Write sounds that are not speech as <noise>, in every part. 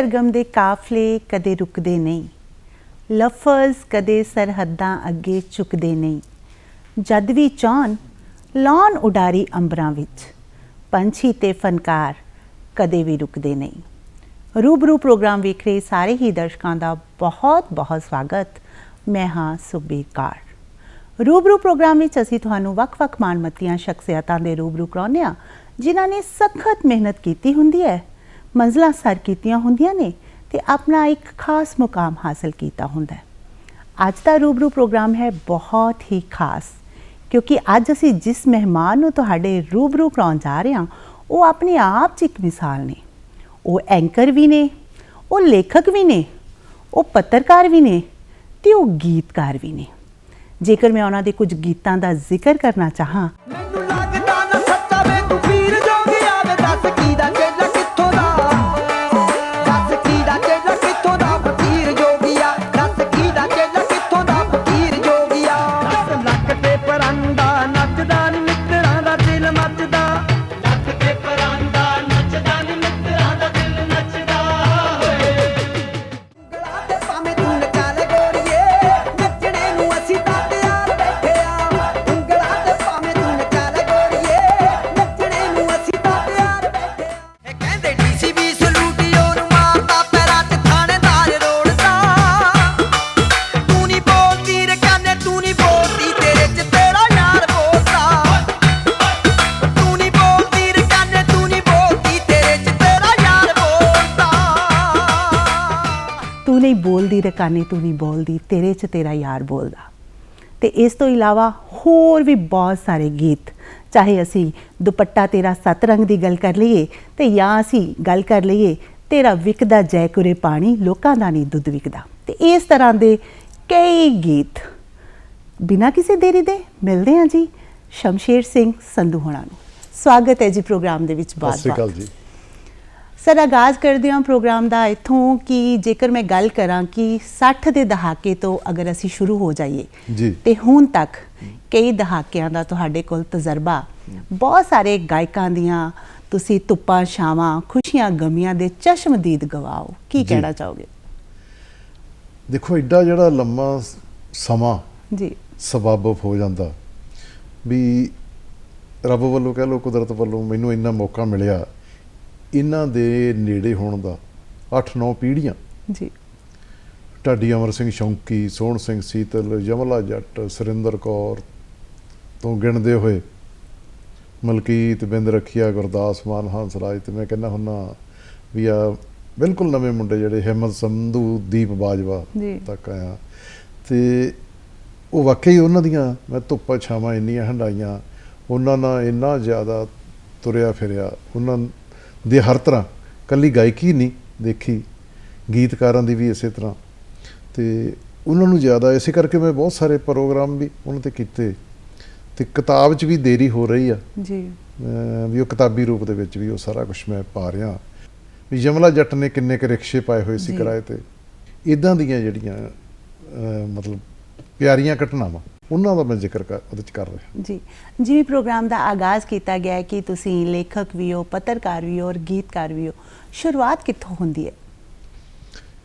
ਸਰਗਮ ਦੇ ਕਾਫਲੇ ਕਦੇ ਰੁਕਦੇ ਨਹੀਂ। ਲਫ਼ਜ਼ ਕਦੇ ਸਰਹੱਦਾਂ ਅੱਗੇ ਝੁਕਦੇ ਨਹੀਂ। ਜਦ ਵੀ ਚਾਹਨ ਲਾਉਣ ਉਡਾਰੀ ਅੰਬਰਾਂ ਵਿੱਚ। ਪੰਛੀ ਤੇ ਫਨਕਾਰ ਕਦੇ ਵੀ ਰੁਕਦੇ ਨਹੀਂ। ਰੂਬਰੂ ਪ੍ਰੋਗਰਾਮ ਵੇਖ ਰਹੇ ਸਾਰੇ ਹੀ ਦਰਸ਼ਕਾਂ ਦਾ ਬਹੁਤ ਬਹੁਤ ਸਵਾਗਤ। ਮੈਂ ਹਾਂ ਸੁਖਬੀਰ ਕੌਰ। ਰੂਬਰੂ ਪ੍ਰੋਗਰਾਮ ਵਿੱਚ ਅਸੀਂ ਤੁਹਾਨੂੰ ਵੱਖ-ਵੱਖ ਮਾਨਮੱਤੀਆਂ ਸ਼ਖਸੀਅਤਾਂ ਦੇ ਰੂਬਰੂ ਕਰਾਉਂਦੇ ਹਾਂ, ਜਿਨ੍ਹਾਂ ਨੇ ਸਖਤ ਮਿਹਨਤ ਕੀਤੀ ਹੁੰਦੀ ਹੈ। ਮੰਜ਼ਲਾਂ ਸਰ ਕੀਤੀਆਂ ਹੁੰਦੀਆਂ ਨੇ ਤੇ ਆਪਣਾ ਇੱਕ ਖਾਸ ਮੁਕਾਮ ਹਾਸਲ ਕੀਤਾ ਹੁੰਦਾ ਹੈ। ਅੱਜ ਦਾ ਰੂਬਰੂ ਪ੍ਰੋਗਰਾਮ ਹੈ ਬਹੁਤ ਹੀ ਖਾਸ, ਕਿਉਂਕਿ ਅੱਜ ਅਸੀਂ ਜਿਸ ਮਹਿਮਾਨ ਨੂੰ ਤੁਹਾਡੇ ਰੂਬਰੂ ਕਰਾਉਣ ਜਾ ਰਹੇ ਹਾਂ, ਉਹ ਆਪਣੇ ਆਪ 'ਚ ਇੱਕ ਮਿਸਾਲ ਨੇ। ਉਹ ਐਂਕਰ ਵੀ ਨੇ, ਉਹ ਲੇਖਕ ਵੀ ਨੇ, ਉਹ ਪੱਤਰਕਾਰ ਵੀ ਨੇ ਤੇ ਉਹ ਗੀਤਕਾਰ ਵੀ ਨੇ। ਜੇਕਰ ਮੈਂ ਉਹਨਾਂ ਦੇ ਕੁਝ ਗੀਤਾਂ ਦਾ ਜ਼ਿਕਰ ਕਰਨਾ ਚਾਹਾਂ ਬੋਲਦੀ ਰਕਾਨੇ ਤੂੰ ਨਹੀਂ ਬੋਲਦੀ ਤੇਰੇ 'ਚ ਤੇਰਾ ਯਾਰ ਬੋਲਦਾ। ਤੇ ਇਸ ਤੋਂ ਇਲਾਵਾ ਹੋਰ ਵੀ ਬਹੁਤ ਸਾਰੇ ਗੀਤ ਚਾਹੇ ਅਸੀਂ ਦੁਪੱਟਾ ਤੇਰਾ ਸੱਤ ਰੰਗ ਦੀ ਗੱਲ ਕਰ ਲਈਏ ਤੇ ਜਾਂ ਅਸੀਂ ਗੱਲ ਕਰ ਲਈਏ ਤੇਰਾ ਵਿਕਦਾ ਜੈ ਕੁਰੇ ਪਾਣੀ ਲੋਕਾਂ ਦਾ ਨਹੀਂ ਦੁੱਧ ਵਿਕਦਾ। ਤੇ ਇਸ ਤਰ੍ਹਾਂ ਦੇ ਕਈ ਗੀਤ ਬਿਨਾਂ ਕਿਸੇ ਦੇਰੀ ਦੇ ਮਿਲਦੇ ਹਾਂ ਜੀ। ਸ਼ਮਸ਼ੇਰ ਸਿੰਘ ਸੰਧੂ ਹੋਣਾ ਨੂੰ। ਸਵਾਗਤ ਹੈ ਜੀ ਪ੍ਰੋਗਰਾਮ ਦੇ ਵਿੱਚ ਸਤਿ ਸ਼੍ਰੀ ਬਾਤ-ਬਾਤ। ਅਕਾਲ ਜੀ। ਸਰ ਆਗਾਜ਼ ਕਰਦੇ ਹਾਂ ਪ੍ਰੋਗਰਾਮ ਦਾ ਇੱਥੋਂ ਕਿ ਜੇਕਰ ਮੈਂ ਗੱਲ ਕਰਾਂ ਕਿ 60 ਦੇ ਦਹਾਕੇ ਤੋਂ ਅਗਰ ਅਸੀਂ ਸ਼ੁਰੂ ਹੋ ਜਾਈਏ ਜੀ। ਤੇ ਹੁਣ ਤੱਕ ਕਈ ਦਹਾਕਿਆਂ ਦਾ ਤੁਹਾਡੇ ਕੋਲ ਤਜਰਬਾ ਬਹੁਤ ਸਾਰੇ ਗਾਇਕਾਂ ਦੀਆਂ ਤੁਸੀਂ ਤੁੱਪਾਂ ਛਾਵਾਂ ਖੁਸ਼ੀਆਂ ਗਮੀਆਂ ਦੇ ਚਸ਼ਮਦੀਦ ਗਵਾਓ ਕੀ। ਕਹਿਣਾ ਚਾਹੋਗੇ ਦੇਖੋ ਐਡਾ ਜਿਹੜਾ ਲੰਮਾ ਸਮਾਂ ਜੀ ਸਬਬ ਹੋ ਜਾਂਦਾ ਵੀ ਰੱਬ ਵੱਲੋਂ ਕਹਿ ਲੋ ਕੁਦਰਤ ਵੱਲੋਂ ਮੈਨੂੰ ਇੰਨਾ ਮੌਕਾ ਮਿਲਿਆ ਇਹਨਾਂ ਦੇ ਨੇੜੇ ਹੋਣ ਦਾ 8-9 ਪੀੜ੍ਹੀਆਂ। ਜੀ। ਢਾਡੀ ਅਮਰ ਸਿੰਘ ਸ਼ੌਂਕੀ ਸੋਹਣ ਸਿੰਘ ਸੀਤਲ ਜਮਲਾ ਜੱਟ ਸੁਰਿੰਦਰ ਕੌਰ ਤੋਂ ਗਿਣਦੇ ਹੋਏ ਮਲਕੀਤ ਬਿੰਦ ਰੱਖਿਆ ਗੁਰਦਾਸ ਮਾਨ ਹੰਸਰਾਜ ਤੇ ਮੈਂ ਕਹਿੰਦਾ ਹੁੰਨਾ ਵੀ ਆ ਬਿਲਕੁਲ ਨਵੇਂ ਮੁੰਡੇ ਜਿਹੜੇ ਹਿੰਮਤ ਸੰਧੂ ਦੀਪ ਬਾਜਵਾ। ਤੱਕ ਆਇਆ ਤੇ ਉਹ ਵਾਕਈ ਉਹਨਾਂ ਦੀਆਂ ਮੈਂ ਧੁੱਪਾਂ ਛਾਵਾਂ ਇੰਨੀਆਂ ਹੰਡਾਈਆਂ ਉਹਨਾਂ ਨਾਲ ਇੰਨਾ ਜ਼ਿਆਦਾ ਤੁਰਿਆ ਫਿਰਿਆ ਉਹਨਾਂ ਦੇ ਹਰ ਤਰ੍ਹਾਂ ਕੱਲੀ ਗਾਇਕੀ ਨਹੀਂ ਦੇਖੀ ਗੀਤਕਾਰਾਂ ਦੀ ਵੀ ਇਸੇ ਤਰ੍ਹਾਂ। ਤੇ ਉਹਨਾਂ ਨੂੰ ਜ਼ਿਆਦਾ ਇਸੇ ਕਰਕੇ ਮੈਂ ਬਹੁਤ ਸਾਰੇ ਪ੍ਰੋਗਰਾਮ ਵੀ ਉਹਨਾਂ ਤੇ ਕੀਤੇ। ਤੇ ਕਿਤਾਬ 'ਚ ਵੀ ਦੇਰੀ ਹੋ ਰਹੀ ਆ। ਜੀ। ਵੀ ਉਹ ਕਿਤਾਬੀ ਰੂਪ ਦੇ ਵਿੱਚ ਵੀ ਉਹ ਸਾਰਾ ਕੁਝ ਮੈਂ ਪਾ ਰਿਹਾ। ਵੀ ਜਮਲਾ ਜੱਟ ਨੇ ਕਿੰਨੇ ਕੁ ਰਿਕਸ਼ੇ ਪਾਏ ਹੋਏ ਸੀ। ਕਿਰਾਏ ਤੇ। ਇਦਾਂ ਦੀਆਂ ਜਿਹੜੀਆਂ ਮਤਲਬ ਪਿਆਰੀਆਂ ਘਟਨਾਵਾਂ। ਉਹਨਾਂ ਦਾ ਮੈਂ ਜ਼ਿਕਰ ਕਰ ਉਹਦੇ 'ਚ ਕਰ ਰਿਹਾ। ਜੀ। ਜਿਵੇਂ ਪ੍ਰੋਗਰਾਮ ਦਾ ਆਗਾਜ਼ ਕੀਤਾ ਗਿਆ ਹੈ ਕਿ ਤੁਸੀਂ ਲੇਖਕ ਵੀ ਹੋ ਪੱਤਰਕਾਰ ਵੀ ਹੋ ਔਰ ਗੀਤਕਾਰ ਵੀ ਹੋ ਸ਼ੁਰੂਆਤ ਕਿੱਥੋਂ ਹੁੰਦੀ ਹੈ?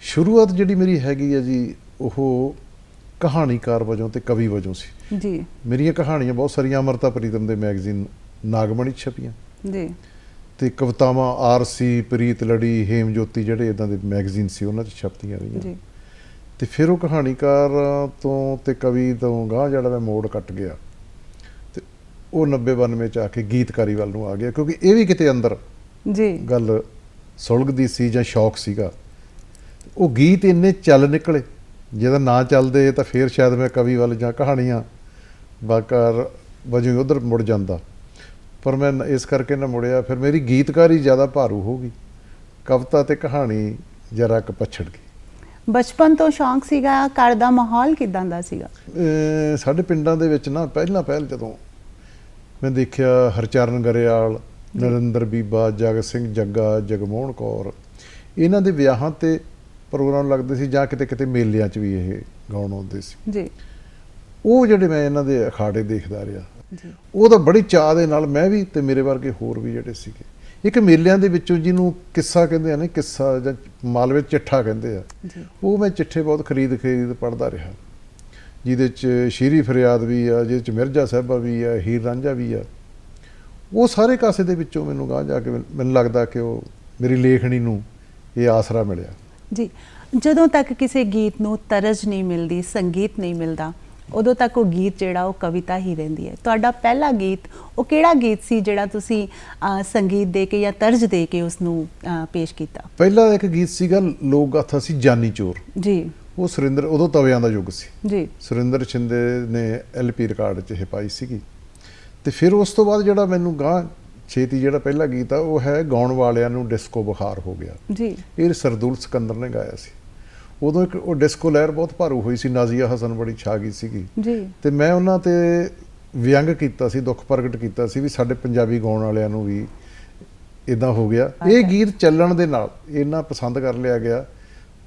ਸ਼ੁਰੂਆਤ ਜਿਹੜੀ ਮੇਰੀ ਹੈਗੀ ਆ ਜੀ ਉਹ ਕਹਾਣੀਕਾਰ ਵਜੋਂ ਤੇ ਕਵੀ ਵਜੋਂ ਸੀ। ਜੀ। ਮੇਰੀਆਂ ਕਹਾਣੀਆਂ ਬਹੁਤ ਸਾਰੀਆਂ ਅਮਰਤਾ ਪ੍ਰੀਤਮ ਦੇ ਮੈਗਜ਼ੀਨ ਨਾਗਮਣੀ ਛਪੀਆਂ। ਜੀ। ਤੇ ਕਵਿਤਾਵਾਂ ਆਰਸੀ ਪ੍ਰੀਤ ਲੜੀ ਹੇਮ ਜੋਤੀ ਜਿਹੜੇ ਇਦਾਂ ਦੇ ਮੈਗਜ਼ੀਨ ਸੀ ਉਹਨਾਂ 'ਚ ਛਪਦੀਆਂ ਰਹੀਆਂ। ਜੀ। ਤੇ ਫਿਰ ਉਹ ਕਹਾਣੀਕਾਰ ਤੋਂ ਤੇ ਕਵੀ ਤੋਂ ਗਾਂ ਜਿਹੜਾ ਮੈਂ ਮੋੜ ਕੱਟ ਗਿਆ। ਤੇ ਉਹ 90 92 ਚ ਆ ਕੇ ਗੀਤਕਾਰੀ ਵੱਲ ਨੂੰ ਆ ਗਿਆ ਕਿਉਂਕਿ ਇਹ ਵੀ ਕਿਤੇ ਅੰਦਰ ਜੀ। ਗੱਲ ਸੁਲਗਦੀ ਸੀ ਜਾਂ ਸ਼ੌਕ ਸੀਗਾ। ਉਹ ਗੀਤ ਇੰਨੇ ਚੱਲ ਨਿਕਲੇ ਜਿਹਦਾ ਨਾ ਚੱਲਦੇ ਤਾਂ ਫਿਰ ਸ਼ਾਇਦ ਮੈਂ ਕਵੀ ਵੱਲ ਜਾਂ ਕਹਾਣੀਆਂ ਬਾਕਾਰ ਵਜੋਂ ਉਧਰ ਮੁੜ ਜਾਂਦਾ। ਪਰ ਮੈਂ ਇਸ ਕਰਕੇ ਨਾ ਮੁੜਿਆ ਫਿਰ ਮੇਰੀ ਗੀਤਕਾਰੀ ਜ਼ਿਆਦਾ ਭਾਰੂ ਹੋ ਗਈ। ਕਵਿਤਾ ਤੇ ਕਹਾਣੀ ਜਰਾ ਕੁ ਪਛੜ ਗਈ। ਬਚਪਨ ਤੋਂ ਸ਼ੌਂਕ ਸੀਗਾ ਘਰ ਦਾ ਮਾਹੌਲ ਕਿਦਾਂ ਦਾ ਸੀਗਾ? ਅਹ ਸਾਡੇ ਪਿੰਡਾਂ ਦੇ ਵਿੱਚ ਨਾ ਪਹਿਲਾਂ ਪਹਿਲ ਜਦੋਂ ਮੈਂ ਦੇਖਿਆ ਹਰਚਰਨ ਗਰੇਵਾਲ ਨਰਿੰਦਰ ਬੀਬਾ ਜਗਤ ਸਿੰਘ ਜੱਗਾ ਜਗਮੋਹਨ ਕੌਰ ਇਹਨਾਂ ਦੇ ਵਿਆਹਾਂ ਤੇ ਪ੍ਰੋਗਰਾਮ ਲੱਗਦੇ ਸੀ ਜਾਂ ਕਿਤੇ ਕਿਤੇ ਮੇਲਿਆਂ 'ਚ ਵੀ ਇਹ ਗਾਉਣ ਆਉਂਦੇ ਸੀ। ਜੀ। ਉਹ ਜਿਹੜੇ ਮੈਂ ਇਹਨਾਂ ਦੇ ਅਖਾੜੇ ਦੇਖਦਾ ਰਿਹਾ ਜੀ। ਉਹ ਤਾਂ ਬੜੀ ਚਾਹ ਦੇ ਨਾਲ ਮੈਂ ਵੀ ਤੇ ਮੇਰੇ ਵਰਗੇ ਹੋਰ ਵੀ ਜਿਹੜੇ ਸੀਗੇ। ਇੱਕ ਮੇਲਿਆਂ ਦੇ ਵਿੱਚੋਂ ਜਿਹਨੂੰ ਕਿੱਸਾ ਕਹਿੰਦੇ ਆ ਨੇ ਕਿੱਸਾ ਜਾਂ ਮਾਲਵੇ ਚਿੱਠਾ ਕਹਿੰਦੇ ਆ ਉਹ ਮੈਂ ਚਿੱਠੇ ਬਹੁਤ ਖਰੀਦ ਖਰੀਦ ਪੜ੍ਹਦਾ ਰਿਹਾ। ਜਿਹਦੇ 'ਚ ਸ਼ੀਰੀ ਫਰਿਆਦ ਵੀ ਆ ਜਿਹਦੇ 'ਚ ਮਿਰਜ਼ਾ ਸਾਹਿਬਾ ਵੀ ਆ ਹੀਰ ਰਾਂਝਾ ਵੀ ਆ। ਉਹ ਸਾਰੇ ਕਾਸੇ ਦੇ ਵਿੱਚੋਂ ਮੈਨੂੰ ਗਾਂ ਜਾ ਕੇ ਮੈਨੂੰ ਲੱਗਦਾ ਕਿ ਉਹ ਮੇਰੀ ਲੇਖਣੀ ਨੂੰ ਇਹ ਆਸਰਾ ਮਿਲਿਆ। ਜੀ ਜਦੋਂ ਤੱਕ ਕਿਸੇ ਗੀਤ ਨੂੰ ਤਰਜ ਨਹੀਂ ਮਿਲਦੀ ਸੰਗੀਤ ਨਹੀਂ ਮਿਲਦਾ ਉਦੋਂ ਤੱਕ ਉਹ ਗੀਤ ਜਿਹੜਾ ਉਹ ਕਵਿਤਾ ਹੀ ਰਹਿੰਦੀ ਹੈ। ਤੁਹਾਡਾ ਪਹਿਲਾ ਗੀਤ ਉਹ ਕਿਹੜਾ ਗੀਤ ਸੀ ਜਿਹੜਾ ਤੁਸੀਂ ਸੰਗੀਤ ਦੇ ਕੇ ਜਾਂ ਤਰਜ ਦੇ ਕੇ ਉਸ ਨੂੰ ਪੇਸ਼ ਕੀਤਾ? ਪਹਿਲਾ ਇੱਕ ਗੀਤ ਸੀਗਾ ਲੋਕ ਗਾਥਾ ਸੀ ਜਾਨੀ ਚੋਰ। ਜੀ। ਉਹ ਸੁਰਿੰਦਰ ਉਦੋਂ ਤਵਿਆਂ ਦਾ ਯੁੱਗ ਸੀ। ਜੀ। ਸੁਰਿੰਦਰ ਛਿੰਦੇ ਨੇ ਐਲਪੀ ਰਿਕਾਰਡ 'ਚ ਇਹ ਪਾਈ ਸੀਗੀ। ਤੇ ਫਿਰ ਉਸ ਤੋਂ ਬਾਅਦ ਜਿਹੜਾ ਮੈਨੂੰ ਗਾਂ ਛੇਤੀ ਜਿਹੜਾ ਪਹਿਲਾ ਗੀਤ ਆ ਉਹ ਹੈ ਗਾਉਣ ਵਾਲਿਆਂ ਨੂੰ ਡਿਸਕੋ ਬੁਖਾਰ ਹੋ ਗਿਆ। ਜੀ। ਇਹ ਸਰਦੂਲ ਸਿਕੰਦਰ ਨੇ ਗਾਇਆ ਸੀ। ਉਦੋਂ ਇੱਕ ਉਹ ਡਿਸਕੋ ਲਹਿਰ ਬਹੁਤ ਭਾਰੂ ਹੋਈ ਸੀ ਨਾਜ਼ੀਆ ਹਸਨ ਬੜੀ ਛਾ ਗਈ ਸੀਗੀ। ਜੀ। ਤੇ ਮੈਂ ਉਹਨਾਂ ਤੇ ਵਿਅੰਗ ਕੀਤਾ ਸੀ ਦੁੱਖ ਪ੍ਰਗਟ ਕੀਤਾ ਸੀ ਵੀ ਸਾਡੇ ਪੰਜਾਬੀ ਗਾਉਣ ਵਾਲਿਆਂ ਨੂੰ ਵੀ ਇਦਾਂ ਹੋ ਗਿਆ। ਇਹ ਗੀਤ ਚੱਲਣ ਦੇ ਨਾਲ ਇੰਨਾ ਪਸੰਦ ਕਰ ਲਿਆ ਗਿਆ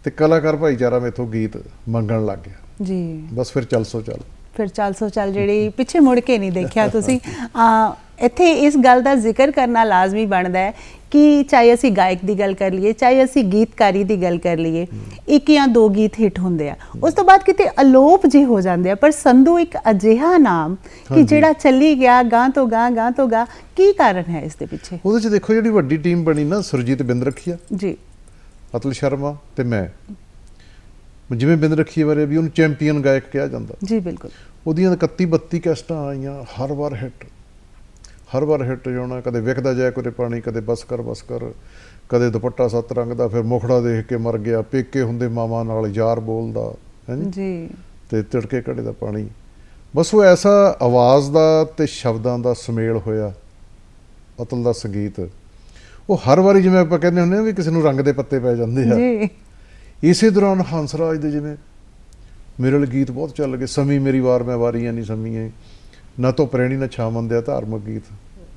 ਤੇ ਕਲਾਕਾਰ ਭਾਈਚਾਰਾ ਮੇਥੋਂ ਗੀਤ ਮੰਗਣ ਲੱਗ ਗਿਆ। ਜੀ। ਬਸ ਫਿਰ ਚੱਲ ਸੋ ਚੱਲ। ਫਿਰ ਚੱਲ ਸੋ ਚੱਲ ਜਿਹੜੀ ਪਿੱਛੇ ਮੁੜ ਕੇ ਨਹੀਂ ਦੇਖਿਆ ਤੁਸੀਂ। <laughs> ਆ ਇੱਥੇ ਇਸ ਗੱਲ ਦਾ ਜ਼ਿਕਰ ਕਰਨਾ ਲਾਜ਼ਮੀ ਬਣਦਾ ਹੈ ਕਿ ਚਾਹੇ ਅਸੀਂ ਗਾਇਕ ਦੀ ਗੱਲ ਕਰ ਲਈਏ ਚਾਹੇ ਅਸੀਂ ਗੀਤਕਾਰੀ ਦੀ ਗੱਲ ਕਰ ਲਈਏ ਇੱਕ ਜਾਂ ਦੋ ਗੀਤ ਹਿੱਟ ਹੁੰਦੇ ਆ। ਉਸ ਤੋਂ ਬਾਅਦ ਕਿਤੇ ਅਲੋਪ ਜੇ ਹੋ ਜਾਂਦੇ ਆ ਪਰ ਸੰਧੂ ਇੱਕ ਅਜਿਹਾ ਨਾਮ ਕਿ। ਜਿਹੜਾ ਚੱਲੀ ਗਿਆ ਗਾਂ ਤੋਂ ਗਾਂ ਗਾਂ ਤੋਂ ਗਾਂ ਕੀ ਕਾਰਨ ਹੈ ਇਸ ਦੇ ਪਿੱਛੇ? ਉਹਦੇ 'ਚ ਦੇਖੋ ਜਿਹੜੀ ਵੱਡੀ ਟੀਮ ਬਣੀ ਨਾ ਸੁਰਜੀਤ ਬਿੰਦ ਰੱਖੀਆ ਜੀ। ਅਤਲ ਸ਼ਰਮਾ ਤੇ ਮੈਂ। ਜਿਵੇਂ ਬਿੰਦ ਰੱਖੀਏ ਬਾਰੇ ਵੀ ਉਹਨੂੰ ਚੈਂਪੀਅਨ ਗਾਇਕ ਕਿਹਾ ਜਾਂਦਾ। ਜੀ ਬਿਲਕੁਲ। ਉਹਦੀਆਂ 31 32 ਕੈਸਟਾਂ ਆਈਆਂ ਹਰ ਵਾਰ ਹਿੱਟ। ਹਰ ਵਾਰ ਹਿੱਟ ਜਾਣਾ ਕਦੇ ਵਿਕਦਾ ਜਾਏ ਕੋਰੇ ਪਾਣੀ ਕਦੇ ਬਸ ਕਰ ਬਸ ਕਰ ਕਦੇ ਦੁਪੱਟਾ ਸੱਤ ਰੰਗ ਦਾ ਫਿਰ ਮੁਖੜਾ ਦੇਖ ਕੇ ਮਰ ਗਿਆ ਪੇਕੇ ਹੁੰਦੇ ਮਾਵਾਂ ਨਾਲ ਯਾਰ ਬੋਲਦਾ ਹੈਂਜੀ ਜੀ? ਤੇ ਤਿੜਕੇ ਘੜੇ ਦਾ ਪਾਣੀ। ਬਸ ਉਹ ਐਸਾ ਆਵਾਜ਼ ਦਾ ਤੇ ਸ਼ਬਦਾਂ ਦਾ ਸੁਮੇਲ ਹੋਇਆ ਅਤਲ ਦਾ ਸੰਗੀਤ। ਉਹ ਹਰ ਵਾਰੀ ਜਿਵੇਂ ਆਪਾਂ ਕਹਿੰਦੇ ਹੁੰਦੇ ਆ ਵੀ ਕਿਸੇ ਨੂੰ ਰੰਗ ਦੇ ਪੱਤੇ ਪੈ ਜਾਂਦੇ ਆ। ਜੀ। ਇਸੇ ਦੌਰਾਨ ਹੰਸਰਾਜ ਦੇ ਜਿਵੇਂ ਮੇਰੇ ਲਈ ਗੀਤ ਬਹੁਤ ਚੱਲ ਗਏ ਸਮੀ ਮੇਰੀ ਵਾਰ ਮੈਂ ਵਾਰੀਆਂ ਨਹੀਂ ਸਮੀਏ ਨਾ ਤੋਂ ਪ੍ਰੇਣੀ ਨਾ ਛਾਮਨ ਦੇ ਧਾਰਮਿਕ ਗੀਤ।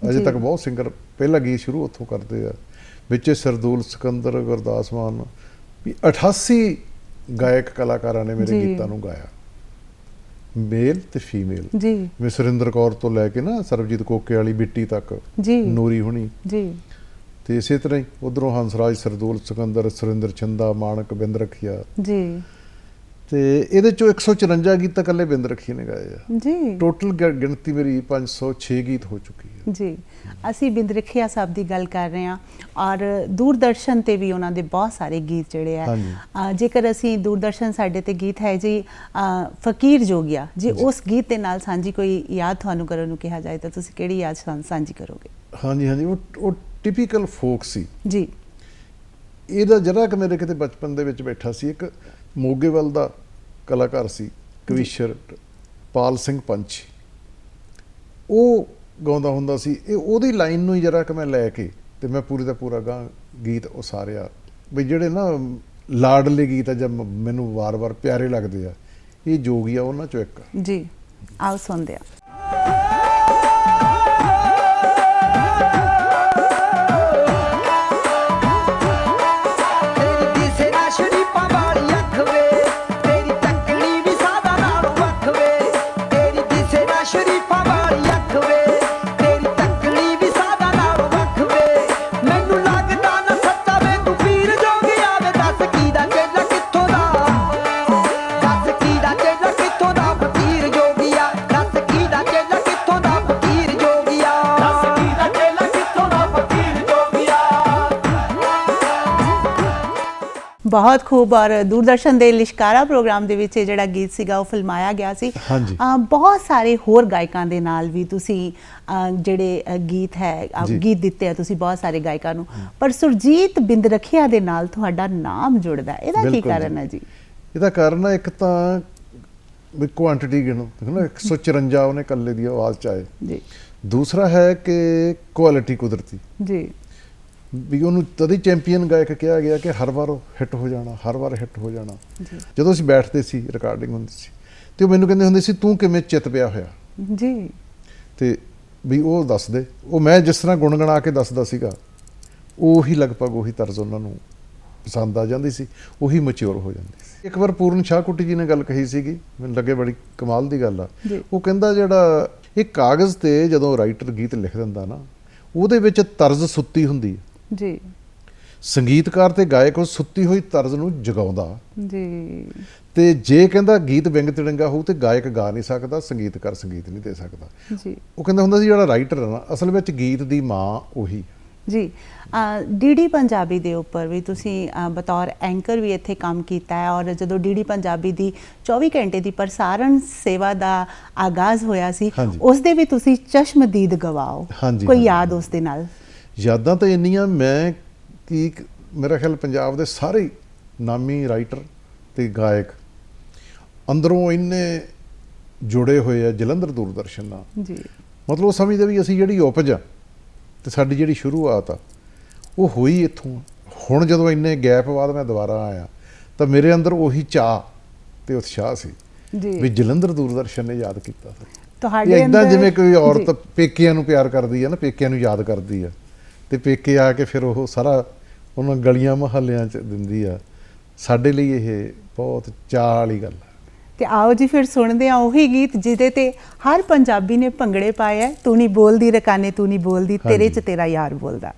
ਅਜੇ। ਤੱਕ ਬਹੁਤ ਸਿੰਗਰ ਪਹਿਲਾ ਗੀਤ ਸ਼ੁਰੂ ਉੱਥੋਂ ਕਰਦੇ ਆ। ਵਿੱਚ ਸਰਦੂਲ ਸਿਕੰਦਰ ਗੁਰਦਾਸ ਮਾਨ ਵੀ 88 ਗਾਇਕ ਕਲਾਕਾਰਾਂ ਨੇ ਮੇਰੇ। ਗੀਤਾਂ ਨੂੰ ਗਾਇਆ। ਮੇਲ ਤੇ ਫੀਮੇਲ। ਜੀ। ਜਿਵੇਂ ਸੁਰਿੰਦਰ ਕੌਰ ਤੋਂ ਲੈ ਕੇ ਨਾ ਸਰਬਜੀਤ ਕੋਕੇ ਵਾਲੀ ਬਿੱਟੀ ਤੱਕ ਜੀ। ਨੂਰੀ ਹੁਣੀ। ਜੀ। ਤੇ ਇਸੇ ਤਰ੍ਹਾਂ ਹੀ ਉਧਰੋਂ ਹੰਸਰਾਜ ਸਰਦੂਲ ਸਿਕੰਦਰ ਸੁਰਿੰਦਰ ਚੰਦਾ ਮਾਨਕ ਬਿੰਦ ਰਖੀਆ। ਜੀ। ਤੇ ਇਹਦੇ ਚੋਂ 154 ਗੀਤ ਤਾਂ ਇਕੱਲੇ ਬਿੰਦ ਰਖੀ ਨੇ ਗਾਏ ਆ। ਜੀ। ਟੋਟਲ ਗਿਣਤੀ ਮੇਰੀ 506 ਗੀਤ ਹੋ ਚੁੱਕੀ ਹੈ ਜੀ। ਅਸੀਂ ਬਿੰਦ ਰਖਿਆ ਸਾਹਿਬ ਦੀ ਗੱਲ ਕਰ ਰਹੇ ਹਾਂ ਔਰ ਦੂਰਦਰਸ਼ਨ ਤੇ ਵੀ ਉਹਨਾਂ ਦੇ ਬਹੁਤ ਸਾਰੇ ਗੀਤ ਜਿਹੜੇ ਆ। ਜੇਕਰ ਅਸੀਂ ਦੂਰਦਰਸ਼ਨ ਸਾਡੇ ਤੇ ਗੀਤ ਹੈ ਜੀ ਫਕੀਰ ਜੋਗਿਆ ਜੇ ਉਸ ਗੀਤ ਦੇ ਨਾਲ ਸਾਂਝੀ ਕੋਈ ਯਾਦ ਤੁਹਾਨੂੰ ਕਰਨ ਨੂੰ ਕਿਹਾ ਜਾਏ ਤਾਂ ਤੁਸੀਂ ਕਿਹੜੀ ਯਾਦ ਸਾਂਝੀ ਕਰੋਗੇ? ਹਾਂਜੀ ਹਾਂਜੀ। ਉਹ ਉਹ ਟਿਪੀਕਲ ਫੋਕ ਸੀ। ਜੀ। ਇਹਦਾ ਜਰਾ ਕਿ ਮੇਰੇ ਕਿਤੇ ਬਚਪਨ ਦੇ ਵਿੱਚ ਬੈਠਾ ਸੀ। ਇੱਕ ਮੋਗੇਵਲ ਦਾ ਕਲਾਕਾਰ ਸੀ ਕਵੀਸ਼ਰ ਪਾਲ ਸਿੰਘ ਪੰਛੀ। ਉਹ ਗਾਉਂਦਾ ਹੁੰਦਾ ਸੀ ਇਹ ਉਹਦੀ ਲਾਈਨ ਨੂੰ ਹੀ ਜਰਾ ਕਿ ਮੈਂ ਲੈ ਕੇ ਤੇ ਮੈਂ ਪੂਰੀ ਦਾ ਪੂਰਾ ਗਾ ਗੀਤ ਉਸਾਰਿਆ। ਵੀ ਜਿਹੜੇ ਨਾ ਲਾਡਲੇ ਗੀਤ ਆ ਜਦ ਮੈਨੂੰ ਵਾਰ-ਵਾਰ ਪਿਆਰੇ ਲੱਗਦੇ ਆ ਇਹ ਜੋਗੀ ਆ ਉਹਨਾਂ ਚੋਂ ਇੱਕ ਆ। ਜੀ ਆਓ ਸੁਣਦੇ ਹਾਂ ਬਹੁਤ ਖੂਬ ਔਰ ਦੂਰਦਰਸ਼ਨ ਦੇ ਲਿਸ਼ਕਾਰਾ ਪ੍ਰੋਗਰਾਮ ਦੇ ਵਿੱਚ ਇਹ ਜਿਹੜਾ ਗੀਤ ਸੀਗਾ ਉਹ ਫਿਲਮਾਇਆ ਗਿਆ ਸੀ। ਬਹੁਤ ਸਾਰੇ ਹੋਰ ਗਾਇਕਾਂ ਦੇ ਨਾਲ ਵੀ ਤੁਸੀਂ ਜਿਹੜੇ ਗੀਤ ਹੈ। ਗੀਤ ਦਿੱਤੇ ਆ ਤੁਸੀਂ ਬਹੁਤ ਸਾਰੇ ਗਾਇਕਾਂ ਨੂੰ। ਪਰ ਸੁਰਜੀਤ ਬਿੰਦ ਰਖਿਆ ਦੇ ਨਾਲ ਤੁਹਾਡਾ ਨਾਮ ਜੁੜਦਾ। ਇਹਦਾ ਕੀ ਕਾਰਨ। ਹੈ ਜੀ? ਇਹਦਾ ਕਾਰਨ ਹੈ ਇੱਕ ਤਾਂ ਵੀ ਕੁਆਂਟੀਟੀ ਗਿਣੋ। ਦੇਖੋ ਨਾ 154 ਉਹਨੇ ਕੱਲੇ ਦੀ ਆਵਾਜ਼ ਚ ਆਏ। ਜੀ। ਦੂਸਰਾ ਹੈ ਕਿ ਕੁਆਲਿਟੀ ਕੁਦਰਤੀ। ਜੀ। ਵੀ ਉਹਨੂੰ ਤਦ ਹੀ ਚੈਂਪੀਅਨ ਗਾਇਕ ਕਿਹਾ ਗਿਆ ਕਿ ਹਰ ਵਾਰ ਹਿੱਟ ਹੋ ਜਾਣਾ ਹਰ ਵਾਰ ਹਿੱਟ ਹੋ ਜਾਣਾ। ਜਦੋਂ ਅਸੀਂ ਬੈਠਦੇ ਸੀ ਰਿਕਾਰਡਿੰਗ ਹੁੰਦੀ ਸੀ ਤੇ ਉਹ ਮੈਨੂੰ ਕਹਿੰਦੇ ਹੁੰਦੇ ਸੀ ਤੂੰ ਕਿਵੇਂ ਚਿੱਤ ਪਿਆ ਹੋਇਆ? ਜੀ। ਤੇ ਵੀ ਉਹ ਦੱਸ ਦੇ ਉਹ ਮੈਂ ਜਿਸ ਤਰ੍ਹਾਂ ਗੁੰਗਣਾ ਕੇ ਦੱਸਦਾ ਸੀਗਾ ਉਹੀ ਲਗਭਗ ਉਹੀ ਤਰਜ਼ ਉਹਨਾਂ ਨੂੰ ਪਸੰਦ ਆ ਜਾਂਦੀ ਸੀ ਉਹੀ ਮੈਚੁਰ ਹੋ ਜਾਂਦੀ ਸੀ। ਇੱਕ ਵਾਰ ਪੂਰਨ ਸ਼ਾਹ ਕੁੱਟੀ ਜੀ ਨੇ ਗੱਲ ਕਹੀ ਸੀਗੀ ਮੈਨੂੰ ਲੱਗੇ ਬੜੀ ਕਮਾਲ ਦੀ ਗੱਲ ਆ। ਉਹ ਕਹਿੰਦਾ ਜਿਹੜਾ ਇਹ ਕਾਗਜ਼ ਤੇ ਜਦੋਂ ਰਾਈਟਰ ਗੀਤ ਲਿਖ ਦਿੰਦਾ ਨਾ ਉਹਦੇ ਵਿੱਚ ਤਰਜ਼ ਸੁੱਤੀ ਹੁੰਦੀ ਹੈ ਜੀ। ਸੰਗੀਤਕਾਰ ਤੇ ਗਾਇਕ ਉਹ ਸੁੱਤੀ ਹੋਈ ਤਰਜ਼ ਨੂੰ ਜਗਾਉਂਦਾ। ਜੀ। ਤੇ ਜੇ ਕਹਿੰਦਾ ਗੀਤ ਵਿੰਗ ਤਿੜੰਗਾ ਹੋਊ ਤੇ ਗਾਇਕ ਗਾ ਨਹੀਂ ਸਕਦਾ ਸੰਗੀਤਕਾਰ ਸੰਗੀਤ ਨਹੀਂ ਦੇ ਸਕਦਾ। ਜੀ। ਉਹ ਕਹਿੰਦਾ ਹੁੰਦਾ ਸੀ ਜਿਹੜਾ ਰਾਈਟਰ ਹੈ ਨਾ ਅਸਲ ਵਿੱਚ ਗੀਤ ਦੀ ਮਾਂ ਉਹੀ। ਜੀ। ਡੀਡੀ ਪੰਜਾਬੀ ਦੇ ਉੱਪਰ ਵੀ ਤੁਸੀਂ ਬਤੌਰ ਐਂਕਰ ਵੀ ਇੱਥੇ ਕੰਮ ਕੀਤਾ ਹੈ ਔਰ ਜਦੋਂ ਡੀਡੀ ਪੰਜਾਬੀ ਦੀ 24 ਘੰਟੇ ਦੀ ਪ੍ਰਸਾਰਣ ਸੇਵਾ ਦਾ ਆਗਾਜ਼ ਹੋਇਆ ਸੀ। ਉਸ ਦੇ ਵੀ ਤੁਸੀਂ ਚਸ਼ਮਦੀਦ ਗਵਾਓ। ਕੋਈ। ਯਾਦ ਉਸ ਦੇ ਨਾਲ? ਯਾਦਾਂ ਤਾਂ ਇੰਨੀਆਂ ਮੈਂ ਕੀ ਮੇਰਾ ਖਿਆਲ ਪੰਜਾਬ ਦੇ ਸਾਰੇ ਨਾਮੀ ਰਾਈਟਰ ਤੇ ਗਾਇਕ ਅੰਦਰੋਂ ਇੰਨੇ ਜੁੜੇ ਹੋਏ ਆ ਜਲੰਧਰ ਦੂਰਦਰਸ਼ਨ ਨਾਲ। ਜੀ। ਮਤਲਬ ਉਹ ਸਮਝਦੇ ਵੀ ਅਸੀਂ ਜਿਹੜੀ ਉਪਜ ਆ ਤੇ ਸਾਡੀ ਜਿਹੜੀ ਸ਼ੁਰੂਆਤ ਆ ਉਹ ਹੋਈ ਇੱਥੋਂ। ਆ। ਹੁਣ ਜਦੋਂ ਇੰਨੇ ਗੈਪ ਬਾਅਦ ਮੈਂ ਦੁਬਾਰਾ ਆਇਆ ਤਾਂ ਮੇਰੇ ਅੰਦਰ ਉਹੀ ਚਾਹ ਤੇ ਉਤਸ਼ਾਹ ਸੀ ਵੀ ਜੀ ਜਲੰਧਰ ਦੂਰਦਰਸ਼ਨ ਨੇ ਯਾਦ ਕੀਤਾ ਸੀ। ਤੁਹਾਡੇ ਇਦਾਂ ਅੰਦਰ- ਜਿਵੇਂ ਕੋਈ ਔਰਤ ਪੇਕਿਆਂ ਨੂੰ ਪਿਆਰ ਕਰਦੀ ਹੈ ਨਾ ਪੇਕਿਆਂ ਨੂੰ ਯਾਦ ਕਰਦੀ ਆ। ਤੇ ਪੇਕੇ ਆ ਕੇ ਫਿਰ ਉਹ ਸਾਰਾ ਉਹਨਾਂ ਗਲੀਆਂ ਮਹੱਲਿਆਂ ਚ ਦਿੰਦੀ ਆ। ਸਾਡੇ ਲਈ ਇਹ ਬਹੁਤ ਚਾਅ ਵਾਲੀ ਗੱਲ ਹੈ ਤੇ ਆਓ ਜੀ ਫਿਰ ਸੁਣਦੇ ਆ ਉਹੀ ਗੀਤ ਜਿਹਦੇ ਤੇ ਹਰ ਪੰਜਾਬੀ ਨੇ ਭੰਗੜੇ ਹੈ ਤੂੰ ਨਹੀਂ ਬੋਲਦੀ ਰਕਾਨੇ ਤੂੰ ਨਹੀਂ ਬੋਲਦੀ ਤੇਰੇ ਚ। ਤੇਰਾ ਯਾਰ ਬੋਲਦਾ।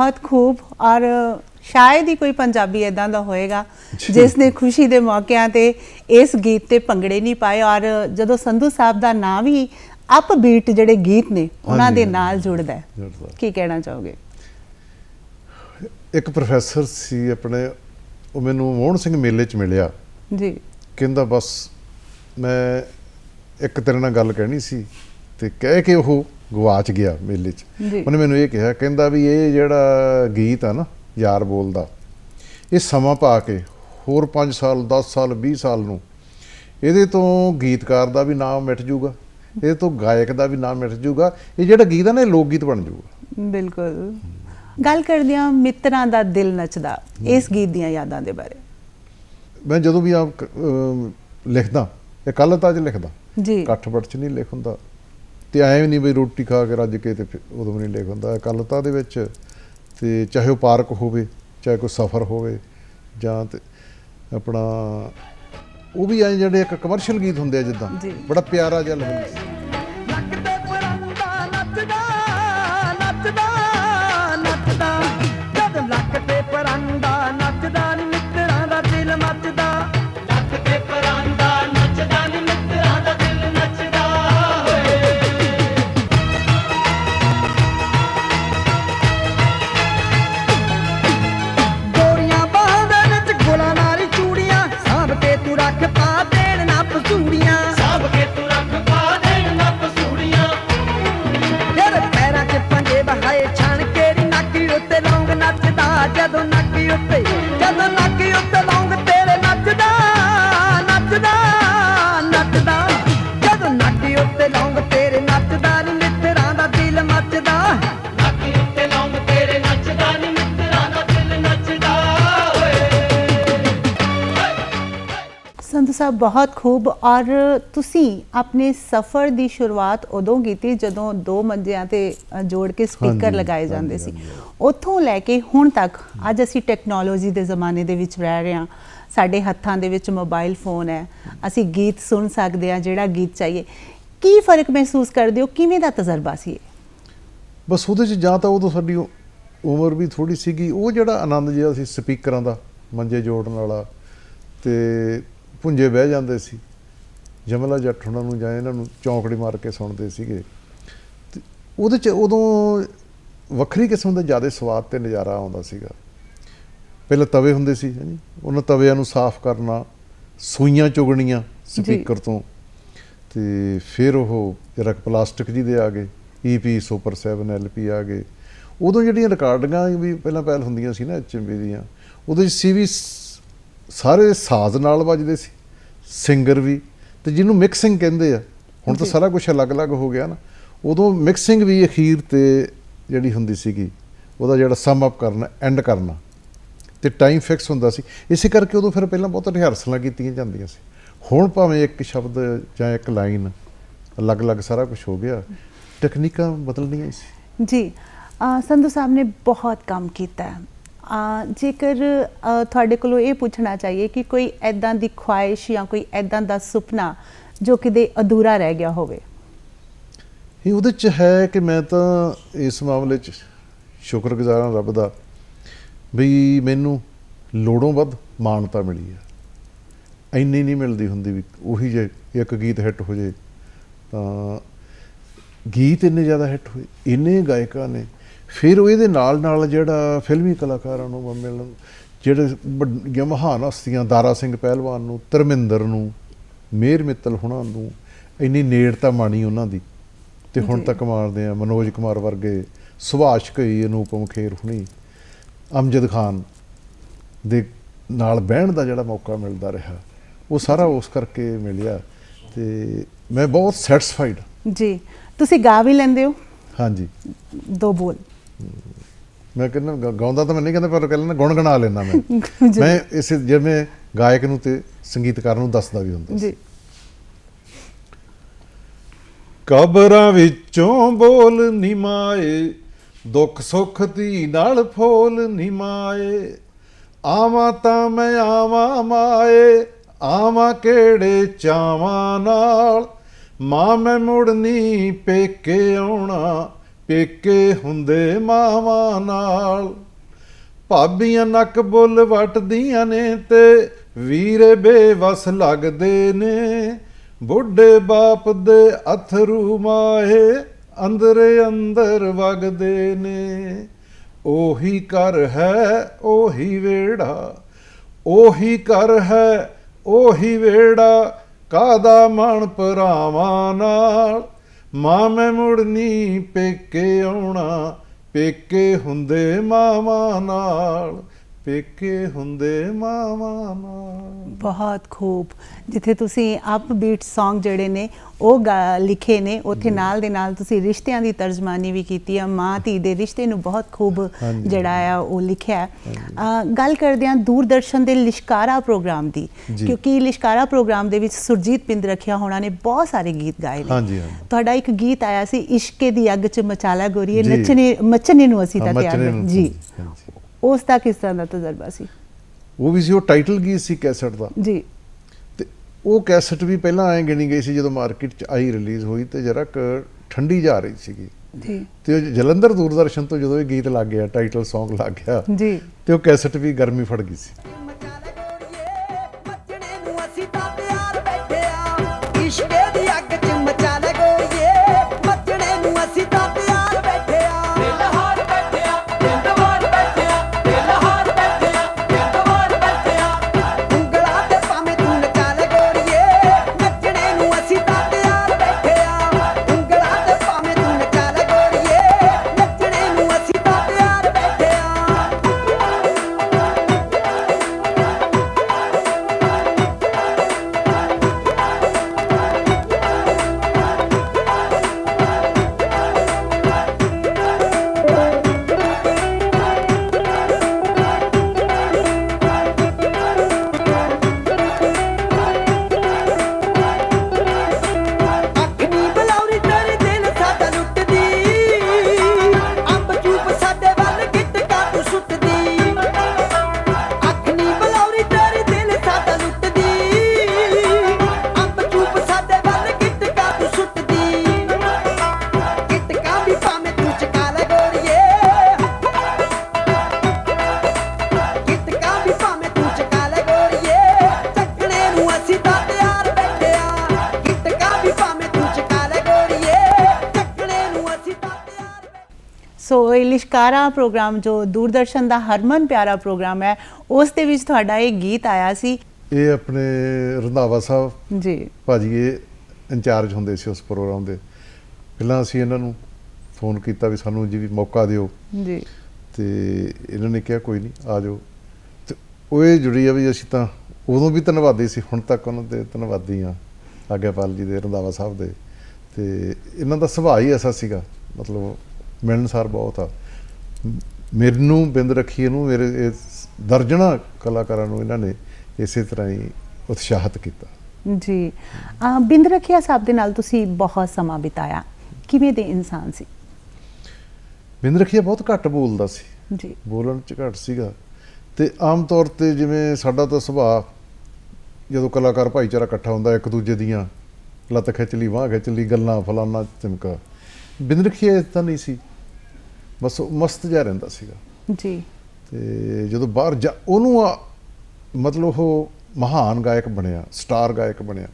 ਬਹੁਤ ਖੂਬ ਔਰ ਸ਼ਾਇਦ ਹੀ ਕੋਈ ਪੰਜਾਬੀ ਇਦਾਂ ਦਾ ਹੋਏਗਾ ਜਿਸ ਨੇ ਖੁਸ਼ੀ ਦੇ ਮੌਕਿਆਂ ਤੇ ਇਸ ਗੀਤ ਤੇ ਭੰਗੜੇ ਨਹੀਂ ਪਾਏ ਔਰ ਜਦੋਂ ਸੰਧੂ ਸਾਹਿਬ ਦਾ ਨਾਂ ਵੀ ਅਪ ਬੀਟ ਜਿਹੜੇ ਗੀਤ ਨੇ ਉਹਨਾਂ ਦੇ ਨਾਲ ਜੁੜਦਾ ਹੈ। ਕੀ ਕਹਿਣਾ ਚਾਹੋਗੇ? ਇੱਕ ਪ੍ਰੋਫੈਸਰ ਸੀ ਆਪਣੇ ਉਹ ਮੈਨੂੰ ਮੋਹਨ ਸਿੰਘ ਮੇਲੇ 'ਚ ਮਿਲਿਆ। ਜੀ। ਕਹਿੰਦਾ ਬਸ ਮੈਂ ਇੱਕ ਤੇਰੇ ਨਾਲ ਗੱਲ ਕਹਿਣੀ ਸੀ ਤੇ ਕਹਿ ਕੇ ਉਹ ਗਵਾਚ ਗਿਆ ਮੇਲੇ 'ਚ। ਉਹਨੇ ਮੈਨੂੰ ਇਹ ਕਿਹਾ ਕਹਿੰਦਾ ਵੀ ਇਹ ਜਿਹੜਾ ਗੀਤ ਆ ਨਾ ਯਾਰ ਬੋਲਦਾ ਇਹ ਸਮਾਂ ਪਾ ਕੇ ਹੋਰ 5 ਸਾਲ 10 ਸਾਲ 20 ਸਾਲ ਨੂੰ ਇਹਦੇ ਤੋਂ ਗੀਤਕਾਰ ਦਾ ਵੀ ਨਾਮ ਮਿਟ ਜੂਗਾ ਇਹਦੇ ਤੋਂ ਗਾਇਕ ਦਾ ਵੀ ਨਾਮ ਮਿਟ ਜੂਗਾ ਇਹ ਜਿਹੜਾ ਗੀਤ ਆ ਨਾ ਇਹ ਲੋਕ ਗੀਤ ਬਣ ਜੂਗਾ। ਬਿਲਕੁਲ। ਗੱਲ ਕਰਦੇ ਹਾਂ ਮਿੱਤਰਾਂ ਦਾ ਦਿਲ ਨੱਚਦਾ ਇਸ ਗੀਤ ਦੀਆਂ ਯਾਦਾਂ ਦੇ ਬਾਰੇ। ਮੈਂ ਜਦੋਂ ਵੀ ਆਪ ਲਿਖਦਾ ਇਹ ਕੱਲ ਤਾਂ ਅੱਜ ਲਿਖਦਾ ਜੀ। ਇਕੱਠ ਬੜ ਚ ਨਹੀਂ ਲਿਖ ਹੁੰਦਾ ਤੇ ਐਵੇਂ ਨਹੀਂ ਵੀ ਰੋਟੀ ਖਾ ਕੇ ਰੱਜ ਕੇ ਤੇ ਫਿਰ ਉਦੋਂ ਵੀ ਨਹੀਂ ਲਿਖ ਹੁੰਦਾ। ਇਕੱਲਤਾ ਦੇ ਵਿੱਚ ਤੇ ਚਾਹੇ ਉਹ ਪਾਰਕ ਹੋਵੇ ਚਾਹੇ ਕੋਈ ਸਫ਼ਰ ਹੋਵੇ ਜਾਂ ਤੇ ਆਪਣਾ ਉਹ ਵੀ ਐ ਜਿਹੜੇ ਇੱਕ ਕਮਰਸ਼ੀਅਲ ਗੀਤ ਹੁੰਦੇ ਆ ਜਿੱਦਾਂ। ਬੜਾ ਪਿਆਰਾ ਜਿਹਾ ਲੱਗਦਾ ਲੱਕ ਤੇ ਪਰੰਦਾ ਨੱਚਦਾ ਨੱਚਦਾ ਨੱਚਦਾ। ਸਾਹਿਬ ਬਹੁਤ ਖੂਬ। ਔਰ ਤੁਸੀਂ ਆਪਣੇ ਸਫ਼ਰ ਦੀ ਸ਼ੁਰੂਆਤ ਉਦੋਂ ਕੀਤੀ ਜਦੋਂ ਦੋ ਮੰਜਿਆਂ ਤੇ ਜੋੜ ਕੇ ਸਪੀਕਰ ਲਗਾਏ ਜਾਂਦੇ ਸੀ। ਉੱਥੋਂ ਲੈ ਕੇ ਹੁਣ ਤੱਕ ਅੱਜ ਅਸੀਂ ਟੈਕਨੋਲੋਜੀ ਦੇ ਜ਼ਮਾਨੇ ਦੇ ਵਿੱਚ ਰਹਿ ਰਹੇ ਹਾਂ। ਸਾਡੇ ਹੱਥਾਂ ਦੇ ਵਿੱਚ ਮੋਬਾਈਲ ਫੋਨ ਹੈ। ਅਸੀਂ ਗੀਤ ਸੁਣ ਸਕਦੇ ਹਾਂ ਜਿਹੜਾ ਗੀਤ ਚਾਹੀਏ। ਕੀ ਫ਼ਰਕ ਮਹਿਸੂਸ ਕਰਦੇ ਹੋ? ਕਿਵੇਂ ਦਾ ਤਜਰਬਾ ਸੀ? ਬਸ ਉਹਦੇ ਚ ਜਾਂ ਤਾਂ ਉਦੋਂ ਸਾਡੀ ਉਮਰ ਵੀ ਥੋੜੀ ਸੀਗੀ। ਉਹ ਜਿਹੜਾ ਆਨੰਦ ਜਿਹਾ ਸੀ ਸਪੀਕਰਾਂ ਦਾ ਮੰਜੇ ਜੋੜਨ ਵਾਲਾ ਤੇ ਪੁੰਜੇ ਬਹਿ ਜਾਂਦੇ ਸੀ। ਜਮਲਾ ਜੱਟ ਉਹਨਾਂ ਨੂੰ ਜਾਂ ਇਹਨਾਂ ਨੂੰ ਚੌਂਕੜੀ ਮਾਰ ਕੇ ਸੁਣਦੇ ਸੀਗੇ। ਉਹਦੇ ਚ ਉਦੋਂ ਵੱਖਰੀ ਕਿਸਮ ਦਾ ਜ਼ਿਆਦਾ ਸਵਾਦ ਤੇ ਨਜ਼ਾਰਾ ਆਉਂਦਾ ਸੀਗਾ। ਪਹਿਲਾਂ ਤਵੇ ਹੁੰਦੇ ਸੀ ਹਾਂਜੀ ਉਹਨਾਂ ਤਵਿਆਂ ਨੂੰ ਸਾਫ਼ ਕਰਨਾ ਸੂਈਆਂ ਚੁਗਣੀਆਂ ਸਪੀਕਰ ਤੋਂ। ਤੇ ਫਿਰ ਉਹ ਜਿਹੜਾ ਪਲਾਸਟਿਕ ਜੀ ਦੇ ਆ ਗਏ ਈਪੀ ਸੁਪਰ 7 ਐਲਪੀ ਆ ਗਏ। ਉਦੋਂ ਜਿਹੜੀਆਂ ਰਿਕਾਰਡਿੰਗਾਂ ਵੀ ਪਹਿਲਾਂ ਪਹਿਲ ਹੁੰਦੀਆਂ ਸੀ ਨਾ ਐਚਐਮਵੀ ਦੀਆਂ ਉਹਦੇ ਚ ਸੀਵੀ ਸਾਰੇ ਸਾਜ਼ ਨਾਲ ਵੱਜਦੇ ਸੀ ਸਿੰਗਰ ਵੀ ਤੇ ਜਿਹਨੂੰ ਮਿਕਸਿੰਗ ਕਹਿੰਦੇ ਆ ਹੁਣ ਤਾਂ। ਸਾਰਾ ਕੁਝ ਅਲੱਗ-ਅਲੱਗ ਹੋ ਗਿਆ ਨਾ ਉਦੋਂ ਮਿਕਸਿੰਗ ਵੀ ਅਖੀਰ ਤੇ ਜਿਹੜੀ ਹੁੰਦੀ ਸੀਗੀ ਉਹਦਾ ਜਿਹੜਾ ਸਮ ਅਪ ਕਰਨਾ ਐਂਡ ਕਰਨਾ ਤੇ ਟਾਈਮ ਫਿਕਸ ਹੁੰਦਾ ਸੀ ਇਸੇ ਕਰਕੇ ਉਦੋਂ ਫਿਰ ਪਹਿਲਾਂ ਬਹੁਤ ਰਿਹਰਸਲਾਂ ਕੀਤੀਆਂ ਜਾਂਦੀਆਂ ਸੀ। ਹੁਣ ਭਾਵੇਂ ਇੱਕ ਸ਼ਬਦ ਜਾਂ ਇੱਕ ਲਾਈਨ ਅਲੱਗ-ਅਲੱਗ ਸਾਰਾ ਕੁਝ ਹੋ ਗਿਆ ਟੈਕਨੀਕਾਂ ਬਦਲਣੀਆਂ ਹੀ ਸੀ। ਜੀ ਸੰਧੂ ਸਾਹਿਬ ਨੇ ਬਹੁਤ ਕੰਮ ਕੀਤਾ। ਜੇਕਰ ਤੁਹਾਡੇ ਕੋਲੋਂ ਇਹ ਪੁੱਛਣਾ ਚਾਹੀਏ ਕਿ ਕੋਈ ਐਦਾਂ ਦੀ ਖੁਆਇਸ਼ ਜਾਂ ਕੋਈ ਐਦਾਂ ਦਾ ਸੁਪਨਾ ਜੋ ਕਿਤੇ ਅਧੂਰਾ ਰਹਿ ਗਿਆ ਹੋਵੇ। ਇਹ ਉਹਦੇ ਚ ਹੈ ਕਿ ਮੈਂ ਤਾਂ ਇਸ ਮਾਮਲੇ ਚ ਸ਼ੁਕਰਗੁਜ਼ਾਰ ਹਾਂ ਰੱਬ ਦਾ ਵੀ ਮੈਨੂੰ ਲੋੜੋਂ ਵੱਧ ਮਾਨਤਾ ਮਿਲੀ ਹੈ। ਇੰਨੀ ਨਹੀਂ ਮਿਲਦੀ ਹੁੰਦੀ ਵੀ ਉਹੀ ਜੇ ਇੱਕ ਗੀਤ ਹਿੱਟ ਹੋ ਜੇ ਤਾਂ ਗੀਤ ਇੰਨੇ ਜ਼ਿਆਦਾ ਹਿੱਟ ਹੋਏ, ਇੰਨੇ ਗਾਇਕਾਂ ਨੇ ਫਿਰ ਉਹ ਇਹਦੇ ਨਾਲ ਨਾਲ ਜਿਹੜਾ ਫਿਲਮੀ ਕਲਾਕਾਰਾਂ ਨੂੰ ਮਿਲਣ ਜਿਹੜੇ ਮਹਾਨ ਹਸਤੀਆਂ ਦਾਰਾ ਸਿੰਘ ਪਹਿਲਵਾਨ ਨੂੰ ਧਰਮਿੰਦਰ ਨੂੰ ਮੇਰ ਮਿੱਤਲ ਹੁਣਾਂ ਨੂੰ ਇੰਨੀ ਨੇੜਤਾ ਮਾਣੀ ਉਹਨਾਂ ਦੀ। ਤੇ ਹੁਣ। ਤੱਕ ਮਾਰਦੇ ਆ ਮਨੋਜ ਕੁਮਾਰ ਵਰਗੇ ਸੁਭਾਸ਼ ਘਈ ਅਨੂਪਮ ਖੇਰ ਹੁਣੀ ਅਮਜਦ ਖਾਨ ਦੇ ਨਾਲ ਬਹਿਣ ਦਾ ਜਿਹੜਾ ਮੌਕਾ ਮਿਲਦਾ ਰਿਹਾ ਉਹ ਸਾਰਾ ਉਸ ਕਰਕੇ ਮਿਲਿਆ ਤੇ ਮੈਂ ਬਹੁਤ ਸੈਟੀਸਫਾਈਡ ਜੀ। ਤੁਸੀਂ ਗਾ ਵੀ ਲੈਂਦੇ ਹੋ? ਹਾਂਜੀ। ਦੋ ਬੋਲ। ਮੈਂ ਕਹਿੰਦਾ ਗਾਉਂਦਾ ਤਾਂ ਮੈਂ ਨਹੀਂ ਕਹਿੰਦਾ ਪਰ ਕਹਿੰਦਾ ਗੁਣਗੁਣਾ ਲੈਂਦਾ ਮੈਂ। <laughs> ਮੈਂ ਇਸੇ ਜਿਵੇਂ ਗਾਇਕ ਨੂੰ ਤੇ ਸੰਗੀਤਕਾਰ ਨੂੰ ਦੱਸਦਾ ਵੀ ਹੁੰਦਾ ਜੀ। ਕਬਰਾਂ ਵਿੱਚੋਂ ਬੋਲ ਨਿਮਾਏ ਦੁੱਖ ਸੁੱਖ ਦੀ ਨਾਲ ਫੋਲ ਨਿਮਾਏ ਆਵਾਂ ਤਾਂ ਮੈਂ ਆਵਾਂ ਮਾਏ ਆਵਾਂ ਕਿਹੜੇ ਚਾਵਾਂ ਨਾਲ। ਮਾਂ ਮੈਂ ਮੁੜਨੀ ਪੇਕੇ ਆਉਣਾ ਪੇਕੇ ਹੁੰਦੇ ਮਾਵਾਂ ਨਾਲ। ਭਾਬੀਆਂ ਨੱਕ ਬੁੱਲ ਵਟਦੀਆਂ ਨੇ ਤੇ ਵੀਰੇ ਬੇਵਸ ਲੱਗਦੇ ਨੇ। ਬੁੱਢੇ ਬਾਪ ਦੇ ਅਥਰੂ ਮਾਏ ਅੰਦਰੇ ਅੰਦਰ ਵਗਦੇ ਨੇ। ਉਹੀ ਘਰ ਹੈ, ਉਹੀ ਵੇੜਾ ਉਹੀ ਘਰ ਹੈ, ਉਹੀ ਵੇੜਾ ਕਾਦਾ ਮਨ ਭਰਾਵਾਂ ਨਾਲ? ਮਾਂ ਮੈਂ ਮੁੜਨੀ ਪੇਕੇ ਆਉਣਾ। ਪੇਕੇ ਹੁੰਦੇ ਮਾਵਾਂ ਨਾਲ। ਪੇਕੇ ਹੁੰਦੇ ਮਾਵਾਂ ਨਾਲ। ਬਹੁਤ ਖੂਬ। ਜਿੱਥੇ ਤੁਸੀਂ ਅਪ ਬੀਟ Song ਜਿਹੜੇ ਨੇ ਉਹ ਲਿਖੇ ਨੇ ਉੱਥੇ ਨਾਲ ਦੇ ਨਾਲ ਤੁਸੀਂ ਰਿਸ਼ਤਿਆਂ ਦੀ ਤਰਜਮਾਨੀ ਵੀ ਕੀਤੀ ਆ ਮਾਂ ਧੀ ਦੇ ਰਿਸ਼ਤੇ ਨੂੰ ਬਹੁਤ ਖੂਬ। ਜਿਹੜਾ ਆ ਉਹ ਲਿਖਿਆ ਗੱਲ ਕਰਦੇ ਹਾਂ ਦੂਰਦਰਸ਼ਨ ਦੇ ਲਿਸ਼ਕਾਰਾ ਪ੍ਰੋਗਰਾਮ ਦੀ। ਕਿਉਂਕਿ ਲਿਸ਼ਕਾਰਾ ਪ੍ਰੋਗਰਾਮ ਦੇ ਵਿੱਚ ਸੁਰਜੀਤ ਪਿੰਡ ਰੱਖਿਆ ਹੋਣਾ ਨੇ ਬਹੁਤ ਸਾਰੇ ਗੀਤ ਗਾਏ ਨੇ। ਤੁਹਾਡਾ ਇੱਕ ਗੀਤ ਆਇਆ ਸੀ ਇਸ਼ਕੇ ਦੀ ਅੱਗ 'ਚ ਮਚਾਲਾ ਗੋਰੀਏ ਜੀ। ਨੱਚਣੇ ਮੱਚਣੇ ਨੂੰ ਅਸੀਂ ਤਾਂ ਤਿਆਰ ਜੀ। ਉਸ ਦਾ ਕਿਸ ਤਰ੍ਹਾਂ ਦਾ ਤਜਰਬਾ ਸੀ ਉਹ ਵੀ ਸੀ ਉਹ ਟਾਈਟਲ ਗੀਤ ਸੀ ਕੈਸਟ ਦਾ ਜੀ ਉਹ ਕੈਸਟ ਵੀ ਪਹਿਲਾਂ ਐਂ ਗਿਣੀ ਗਈ ਸੀ ਜਦੋਂ ਮਾਰਕੀਟ 'ਚ ਆਈ ਰਿਲੀਜ਼ ਹੋਈ ਤੇ ਜਰਾ ਕੁ ਠੰਡੀ ਜਾ ਰਹੀ ਸੀਗੀ। ਜੀ। ਤੇ ਉਹ ਜਲੰਧਰ ਦੂਰਦਰਸ਼ਨ ਤੋਂ ਜਦੋਂ ਇਹ ਗੀਤ ਲੱਗ ਗਿਆ ਟਾਈਟਲ Song ਲੱਗ ਗਿਆ ਜੀ। ਤੇ ਉਹ ਕੈਸਟ ਵੀ ਗਰਮੀ ਫੜ ਗਈ ਸੀ। ਇਹ ਲਿਸ਼ਕਾਰਾ ਪ੍ਰੋਗਰਾਮ ਜੋ ਦੂਰਦਰਸ਼ਨ ਦਾ ਹਰਮਨ ਪਿਆਰਾ ਪ੍ਰੋਗਰਾਮ ਹੈ ਉਸ ਦੇ ਵਿੱਚ ਤੁਹਾਡਾ ਇਹ ਗੀਤ ਆਇਆ ਸੀ। ਇਹ ਆਪਣੇ ਰੰਧਾਵਾ ਸਾਹਿਬ ਜੀ। ਭਾਜੀ ਇਹ ਇੰਚਾਰਜ ਹੁੰਦੇ ਸੀ ਉਸ ਪ੍ਰੋਗਰਾਮ ਦੇ। ਪਹਿਲਾਂ ਅਸੀਂ ਇਹਨਾਂ ਨੂੰ ਫੋਨ ਕੀਤਾ ਵੀ ਸਾਨੂੰ ਜੀ ਵੀ ਮੌਕਾ ਦਿਓ। ਜੀ। ਤੇ ਇਹਨਾਂ ਨੇ ਕਿਹਾ ਕੋਈ ਨਹੀਂ ਆ ਜਾਓ। ਤੇ ਉਹ ਇਹ ਜੁੜੀ ਆ ਵੀ ਅਸੀਂ ਤਾਂ ਉਦੋਂ ਵੀ ਧੰਨਵਾਦੀ ਸੀ ਹੁਣ ਤੱਕ ਉਹਨਾਂ ਦੇ ਧੰਨਵਾਦੀ ਆ ਆਗਿਆਪਾਲ ਜੀ ਦੇ ਰੰਧਾਵਾ ਸਾਹਿਬ ਦੇ। ਤੇ ਇਹਨਾਂ ਦਾ ਸੁਭਾਅ ਹੀ ਐਸਾ ਸੀਗਾ ਮਤਲਬ ਮਿਲਣਸਾਰ ਬਹੁਤ ਆ। ਮੈਨੂੰ ਬਿੰਦ ਰੱਖੀ ਇਹਨੂੰ ਮੇਰੇ ਇਸ ਦਰਜਣਾ ਕਲਾਕਾਰਾਂ ਨੂੰ ਇਹਨਾਂ ਨੇ ਇਸੇ ਤਰ੍ਹਾਂ ਹੀ ਉਤਸ਼ਾਹਿਤ ਕੀਤਾ। ਜੀ। ਬਿੰਦ ਰਖਿਆ ਸਾਹਿਬ ਦੇ ਨਾਲ ਤੁਸੀਂ ਬਹੁਤ ਸਮਾਂ ਬਿਤਾਇਆ। ਕਿਵੇਂ ਦੇ ਇਨਸਾਨ ਸੀ? ਬਿੰਦ ਰੱਖੀਆ ਬਹੁਤ ਘੱਟ ਬੋਲਦਾ ਸੀ। ਜੀ। ਬੋਲਣ ਚ ਘੱਟ ਸੀਗਾ। ਤੇ ਆਮ ਤੌਰ ਤੇ ਜਿਵੇਂ ਸਾਡਾ ਤਾਂ ਸੁਭਾਅ ਜਦੋਂ ਕਲਾਕਾਰ ਭਾਈਚਾਰਾ ਇਕੱਠਾ ਹੁੰਦਾ ਇੱਕ ਦੂਜੇ ਦੀਆਂ ਲੱਤ ਖਿੱਚ ਲਈ ਬਾਂਹ ਖਿੱਚ ਲਈ ਗੱਲਾਂ ਫਲਾਨਾ ਚਮਕਾ ਬਿੰਦ ਰੱਖੀਆ ਇਸ ਤਾਂ ਨਹੀਂ ਸੀ। ਬਸ ਉਹ ਮਸਤ ਜਿਹਾ ਰਹਿੰਦਾ ਸੀਗਾ। ਜੀ। ਤੇ ਜਦੋਂ ਬਾਹਰ ਜਾ ਉਹਨੂੰ ਆ- ਮਤਲਬ ਉਹ ਮਹਾਨ ਗਾਇਕ ਬਣਿਆ ਸਟਾਰ ਗਾਇਕ ਬਣਿਆ।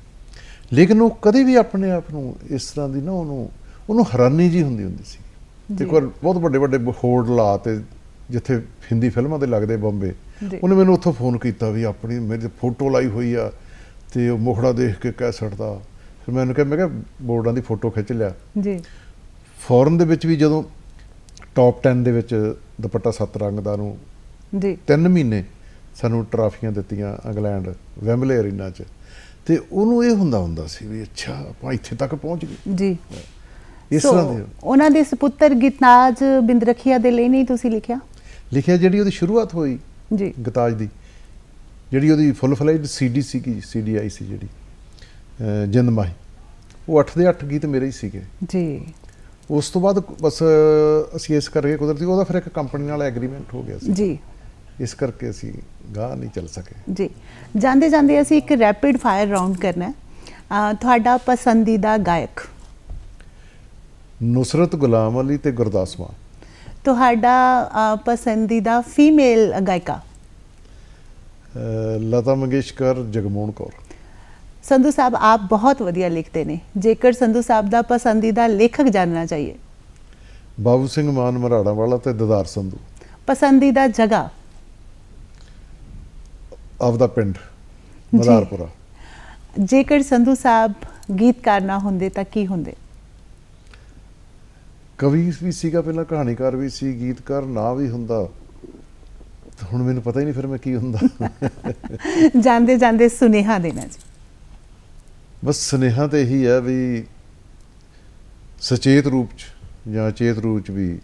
ਲੇਕਿਨ ਉਹ ਕਦੇ ਵੀ ਆਪਣੇ ਆਪ ਨੂੰ ਇਸ ਤਰ੍ਹਾਂ ਦੀ ਨਾ ਉਹਨੂੰ ਉਹਨੂੰ ਹੈਰਾਨੀ ਜੀ ਹੁੰਦੀ ਹੁੰਦੀ ਸੀ। ਜੀ। ਇੱਕ ਵਾਰ ਬਹੁਤ ਵੱਡੇ ਵੱਡੇ ਹੋਰਡ ਲਾ ਤੇ ਜਿੱਥੇ ਹਿੰਦੀ ਫਿਲਮਾਂ ਦੇ ਲੱਗਦੇ ਬੰਬੇ ਜੀ। ਉਹਨੇ ਮੈਨੂੰ ਉੱਥੋਂ ਫੋਨ ਕੀਤਾ ਵੀ ਆਪਣੀ ਮੇਰੀ ਫੋਟੋ ਲਾਈ ਹੋਈ ਆ ਤੇ ਉਹ ਮੁਖੜਾ ਦੇਖ ਕੇ ਕਹਿ ਛੱਡਦਾ ਫਿਰ ਮੈਂ ਉਹਨੂੰ ਕਿਹਾ ਮੈਂ ਕਿਹਾ ਬੋਰਡਾਂ ਦੀ ਫੋਟੋ ਖਿੱਚ ਲਿਆ। ਜੀ। ਫੋਰਨ ਦੇ ਵਿੱਚ ਵੀ ਜਦੋਂ ਟੌਪ 10 ਦੇ ਵਿੱਚ ਦੁਪੱਟਾ ਸੱਤ ਰੰਗ ਦਾ ਨੂੰ ਜੀ। ਤਿੰਨ ਮਹੀਨੇ ਸਾਨੂੰ ਟਰਾਫੀਆਂ ਦਿੱਤੀਆਂ ਇੰਗਲੈਂਡ ਵੈਂਬਲੇ ਅਰੀਨਾ 'ਚ। ਤੇ ਉਹਨੂੰ ਇਹ ਹੁੰਦਾ ਹੁੰਦਾ ਸੀ ਵੀ ਅੱਛਾ ਆਪਾਂ ਇੱਥੇ ਤੱਕ ਪਹੁੰਚ ਗਏ। ਜੀ। ਇਸ ਤਰ੍ਹਾਂ ਦੇ ਉਹਨਾਂ ਦੇ ਸੁਪੁੱਤਰ ਗਿਤਨਾਜ ਬਿੰਦ ਰਖੀਆ ਦੇ ਲਈ ਨਹੀਂ ਤੁਸੀਂ ਲਿਖਿਆ? ਲਿਖਿਆ ਜਿਹੜੀ ਉਹਦੀ ਸ਼ੁਰੂਆਤ ਹੋਈ ਜੀ। ਗਤਾਜ ਦੀ। ਜਿਹੜੀ ਉਹਦੀ ਫੁੱਲ ਫਲਾਈਡ ਸੀਡੀ ਸੀਗੀ ਸੀਡੀ ਆਈ ਸੀ ਜਿਹੜੀ ਜਿੰਦ ਮਾਹੀ। ਉਹ 8 ਦੇ 8 ਗੀਤ ਮੇਰੇ ਹੀ ਸੀਗੇ। ਜੀ। ਉਸ ਤੋਂ ਬਾਅਦ ਬਸ ਅਸੀਂ ਇਸ ਕਰਕੇ ਕੁਦਰਤੀ ਉਹਦਾ ਫਿਰ ਇੱਕ ਕੰਪਨੀ ਨਾਲ ਐਗਰੀਮੈਂਟ ਹੋ ਗਿਆ ਸੀ। ਜੀ। ਇਸ ਕਰਕੇ ਅਸੀਂ ਗਾਹ ਨਹੀਂ ਚੱਲ ਸਕੇ। ਜੀ। ਜਾਂਦੇ ਜਾਂਦੇ ਅਸੀਂ ਇੱਕ ਰੈਪਿਡ ਫਾਇਰ ਰਾਉਂਡ ਕਰਨਾ ਹੈ। ਤੁਹਾਡਾ ਪਸੰਦੀਦਾ ਗਾਇਕ? ਨੁਸਰਤ ਗੁਲਾਮ ਅਲੀ ਤੇ ਗੁਰਦਾਸ ਮਾਨ। ਤੁਹਾਡਾ ਪਸੰਦੀਦਾ ਫੀਮੇਲ ਗਾਇਕਾ? ਲਤਾ ਮੰਗੇਸ਼ਕਰ ਜਗਮੋਹਨ ਕੌਰ। ਸੰਧੂ ਸਾਹਿਬ ਆਪ ਬਹੁਤ ਵਧੀਆ ਲਿਖਦੇ ਨੇ। ਜੇਕਰ ਸੰਧੂ ਸਾਹਿਬ ਦਾ ਪਸੰਦੀਦਾ ਲੇਖਕ ਜਾਨਣਾ ਚਾਹੀਏ। ਬਾਬੂ ਸਿੰਘ ਮਾਨ ਮਰਾੜਾ ਵਾਲਾ ਤੇ ਦਦਾਰ ਸੰਧੂ। ਪਸੰਦੀਦਾ ਜਗ੍ਹਾ। ਆਪਦਾ ਪਿੰਡ। ਮਦਾਰਪੁਰਾ ਜੇਕਰ ਸੰਧੂ ਸਾਹਿਬ ਗੀਤਕਾਰ ਨਾ ਹੁੰਦੇ ਤਾਂ ਕੀ ਹੁੰਦੇ? ਕਵੀ ਵੀ ਸੀਗਾ ਪਹਿਲਾਂ ਕਹਾਣੀਕਾਰ ਵੀ ਸੀ ਗੀਤਕਾਰ ਨਾ ਵੀ ਹੁੰਦਾ। ਹੁਣ ਮੈਨੂੰ ਪਤਾ ਹੀ ਨਹੀਂ ਫਿਰ ਮੈਂ ਕੀ ਹੁੰਦਾ। <laughs> ਜਾਂਦੇ ਜਾਂਦੇ ਸੁਨੇਹਾ ਦੇਣਾ ਜੀ। ਬਸ ਸੁਨੇਹਾ ਤੇ ਇਹੀ ਹੈ ਵੀ ਸਚੇਤ ਰੂਪ ਚ ਜਾਂ ਚੇਤ ਰੂਪ ਚ ਵੀ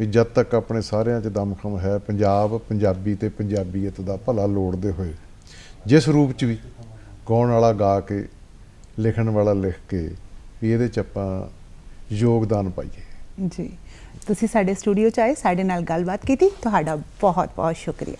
ਵੀ ਜਦ ਤੱਕ ਆਪਣੇ ਸਾਰਿਆਂ ਚ ਦਮਖਮ ਹੈ, ਪੰਜਾਬ, ਪੰਜਾਬੀ ਤੇ ਪੰਜਾਬੀਅਤ ਦਾ ਭਲਾ ਲੋੜਦੇ ਹੋਏ, ਜਿਸ ਰੂਪ ਚ ਵੀ ਗਾਉਣ ਵਾਲਾ ਗਾ ਕੇ, ਲਿਖਣ ਵਾਲਾ ਲਿਖ ਕੇ ਵੀ ਇਹਦੇ ਚ ਆਪਾਂ ਯੋਗਦਾਨ ਪਾਈਏ। ਜੀ। ਤੁਸੀਂ ਸਾਡੇ ਸਟੂਡੀਓ ਚ ਆਏ, ਸਾਡੇ ਨਾਲ ਗੱਲਬਾਤ ਕੀਤੀ, ਤੁਹਾਡਾ ਬਹੁਤ ਬਹੁਤ ਸ਼ੁਕਰੀਆ।